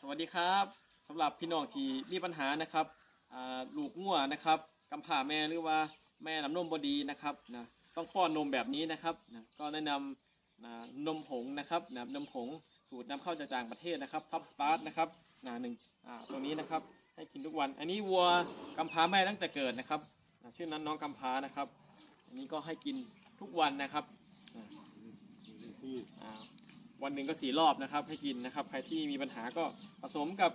สวัสดีครับสำหรับพี่น้องที่มีปัญหานะครับลูกงัวนะครับกำพร้าแม่หรือว่าแม่น้ำนมบดีนะครับนะต้องป้อนนมแบบนี้นะครับนะก็แนะนำนะนมผงนะครับนะนมผงสูตรนำเข้าจากต่างประเทศนะครับท็อปสตาร์ทนะครับนะหนึ่งอ่าตัวนี้นะครับให้กินทุกวัน อันนี้วัวกำพร้าแม่ตั้งแต่เกิดนะครับนะชื่อนั้นน้องกำพร้านะครับ อันนี้ก็ให้กินทุกวันนะครับ วันหนึ่งก็สี่รอบนะครับ ให้กินนะครับ ใครที่มีปัญหาก็ผสมกับ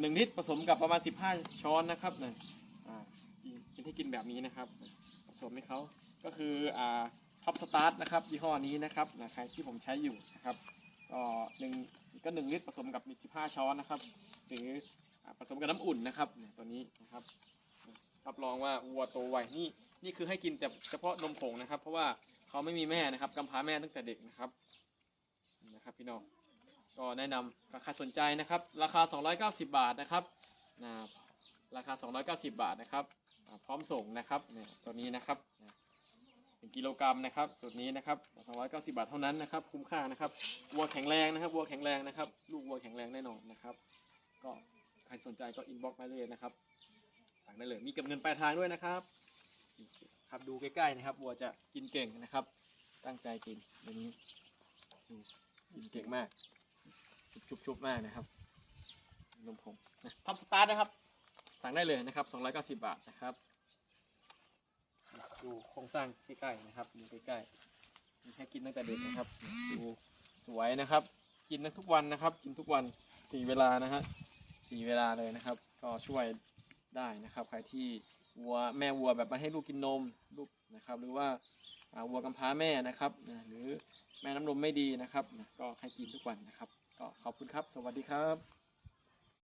หนึ่งลิตรผสมกับประมาณ 15 ช้อนนะครับนะอ่ากินให้กินแบบนี้นะครับ ผสมให้เขาก็คืออ่าท็อปสตาร์ทนะครับยี่ห้อนี้นะครับนะใครที่ผมใช้อยู่นะครับก็หนึ่งก็หนึ่งลิตรผสมกับ15 ช้อนนะครับหรือผสมกับน้ำอุ่นนะครับเนี่ยตัวนี้นะครับรับรองว่าวัวโตไวนี่นี่คือให้กินแต่เฉพาะนมผงนะครับ เพราะว่าเขาไม่มีแม่นะครับกำพร้าแม่ตั้งแต่เด็กนะครับ นะครับพี่น้องก็แนะนำราคาสนใจนะครับ ราคา 290 บาทนะครับนะราคา 290 บาทนะครับ พร้อมส่งนะครับเนี่ยตัวนี้นะครับนะเป็นกิโลกรัมนะครับสูตรนี้นะครับ 290 บาทเท่านั้นนะครับ คุ้มค่านะครับวัวแข็งแรงนะครับวัวแข็งแรงนะครับ ลูกวัวแข็งแรงแน่นอนนะครับ ก็ใครสนใจก็อินบ็อกซ์มาเลยนะครับ สั่งได้เลยมีก็บเงินปลายทางด้วยนะครับครับดูใกล้ๆนะครับวัวจะกินเก่งนะครับ ตั้งใจกินเดี๋ยวนี้ดู เก่งมาก ชุบชุบๆมากนะครับนมผงนะท็อปสตาร์ทนะครับ สั่งได้เลยนะครับ 290 บาทนะครับ ดูโครงสร้างใกล้ๆนะครับดูใกล้ๆมีให้กินตั้งแต่เด็กนะครับ ดูสวยนะครับ กินได้ทุกวันนะครับ กินทุกวันสี่เวลานะฮะสี่เวลาเลยนะครับ ก็ช่วยได้นะครับ ใครที่วัวแม่วัวแบบมาให้ลูกกินนมลูกนะครับ หรือว่าอ่าวัวกำพร้าแม่นะครับนะหรือ แม่น้ำนมไม่ดีนะครับ ก็ให้กินทุกวันนะครับ ก็ขอบคุณครับ สวัสดีครับ